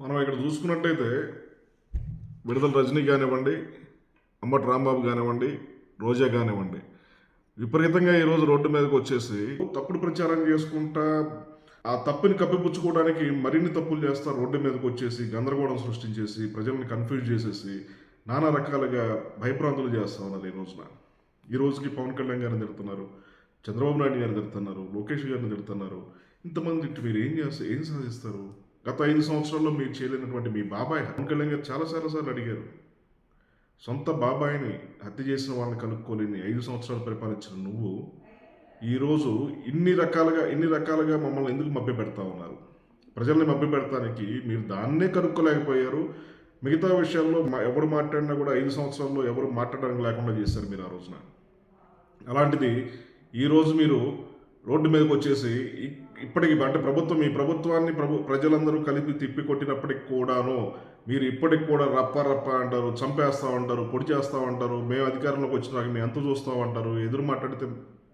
మనం ఇక్కడ చూసుకున్నట్టయితే విడుదల రజనీ కానివ్వండి అంబటి రాంబాబు కానివ్వండి రోజా కానివ్వండి విపరీతంగా ఈరోజు రోడ్డు మీదకి వచ్చేసి తప్పుడు ప్రచారం చేసుకుంటా ఆ తప్పుని కప్పిపుచ్చుకోవడానికి మరిన్ని తప్పులు చేస్తా రోడ్డు మీదకి వచ్చేసి గందరగోళం సృష్టించేసి ప్రజల్ని కన్ఫ్యూజ్ చేసేసి నానా రకాలుగా భయప్రాంతులు చేస్తా ఉన్నారు ఈ రోజున. ఈ రోజుకి పవన్ కళ్యాణ్ గారిని తిడుతున్నారు చంద్రబాబు నాయుడు గారిని తిడుతున్నారు లోకేష్ గారిని తిడుతున్నారు. ఇంతమంది మీరు ఏం చేస్తారు ఏం సాధిస్తారు? గత ఐదు సంవత్సరాల్లో మీరు చేయలేనటువంటి మీ బాబాయ్ పవన్ కళ్యాణ్ గారు చాలా సార్లు సార్లు అడిగారు. సొంత బాబాయిని హత్య చేసిన వాళ్ళని కనుక్కోలేని ఐదు సంవత్సరాలు పరిపాలించిన నువ్వు ఈరోజు ఇన్ని రకాలుగా ఇన్ని రకాలుగా మమ్మల్ని ఎందుకు మభ్య పెడతా ఉన్నారు? ప్రజల్ని మభ్య పెడతానికి మీరు దాన్నే కనుక్కోలేకపోయారు. మిగతా విషయాల్లో మా- ఎవరు మాట్లాడినా కూడా ఐదు సంవత్సరాల్లో ఎవరు మాట్లాడడానికి లేకుండా చేశారు మీరు ఆ రోజున. అలాంటిది ఈరోజు మీరు రోడ్డు మీదకి వచ్చేసి ఇప్పటికి అంటే ప్రభుత్వం ఈ ప్రభుత్వాన్ని ప్రభు ప్రజలందరూ కలిపి తిప్పి కొట్టినప్పటికి కూడాను మీరు ఇప్పటికి కూడా రప్ప రప్ప అంటారు చంపేస్తా ఉంటారు పొడి చేస్తా ఉంటారు మేము అధికారంలోకి వచ్చినాక మేము ఎంత చూస్తా ఉంటారు ఎదురు మాట్లాడితే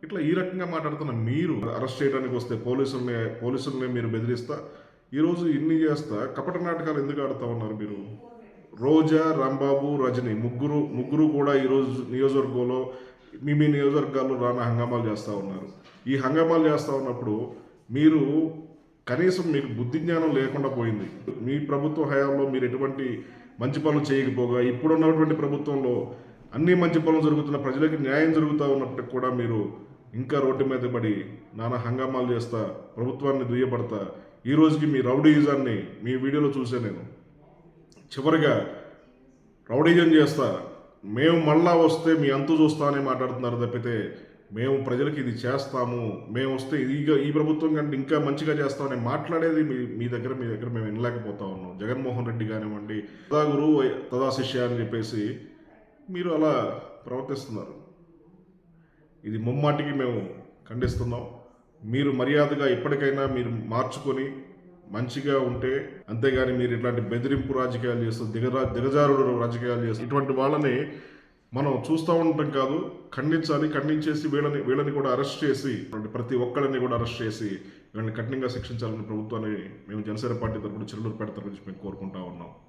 ఇట్లా ఈ రకంగా మాట్లాడుతున్న మీరు అరెస్ట్ చేయడానికి వస్తే పోలీసుల్ని పోలీసుల్ని మీరు బెదిరిస్తా ఈరోజు ఇన్ని చేస్తా కపట నాటకాలు ఎందుకు ఆడుతూ ఉన్నారు మీరు? రోజా రాంబాబు రజని ముగ్గురు ముగ్గురు కూడా ఈరోజు నియోజకవర్గంలో మీ మీ నియోజకవర్గాల్లో రాన హంగామాలు చేస్తూ ఉన్నారు. ఈ హంగామాలు చేస్తూ ఉన్నప్పుడు మీరు కనీసం మీకు బుద్ధి జ్ఞానం లేకుండా పోయింది. మీ ప్రభుత్వ హయాంలో మీరు ఎటువంటి మంచి పనులు చేయకపోగా ఇప్పుడున్నటువంటి ప్రభుత్వంలో అన్ని మంచి పనులు జరుగుతున్న ప్రజలకి న్యాయం జరుగుతూ ఉన్నప్పటికి కూడా మీరు ఇంకా రోడ్డు మీద పడి నానా హంగామాలు చేస్తా ప్రభుత్వాన్ని దుయ్యపడతా ఈ రోజుకి మీ రౌడీయిజాన్ని మీ వీడియోలో చూసే నేను. చివరిగా రౌడీజం చేస్తా మేము మళ్ళా వస్తే మీ అంతు చూస్తా అని మాట్లాడుతున్నారు తప్పితే మేము ప్రజలకు ఇది చేస్తాము మేము వస్తే ఇది ఈ ప్రభుత్వం కంటే ఇంకా మంచిగా చేస్తామని మాట్లాడేది మీ మీ దగ్గర మీ దగ్గర మేము వినలేకపోతా ఉన్నాం. జగన్మోహన్ రెడ్డి కానివ్వండి తదా గురువు తదా శిష్య అని చెప్పేసి మీరు అలా ప్రవర్తిస్తున్నారు. ఇది ముమ్మాటికి మేము ఖండిస్తున్నాం. మీరు మర్యాదగా ఇప్పటికైనా మీరు మార్చుకొని మంచిగా ఉంటే అంతేగాని మీరు ఇట్లాంటి బెదిరింపు రాజకీయాలు చేస్తూ దిగజా దిగజారుడు రాజకీయాలు చేస్తూ ఇటువంటి వాళ్ళని మనం చూస్తూ ఉండటం కాదు ఖండించాలి ఖండించేసి వీళ్ళని వీళ్ళని కూడా అరెస్ట్ చేసి ప్రతి ఒక్కళ్ళని కూడా అరెస్ట్ చేసి వీళ్ళని కఠినంగా శిక్షించాలని ప్రభుత్వాన్ని మేము జనసేన పార్టీ తరఫున చిరులూరుపేట తరఫు నుంచి మేము కోరుకుంటా ఉన్నాం.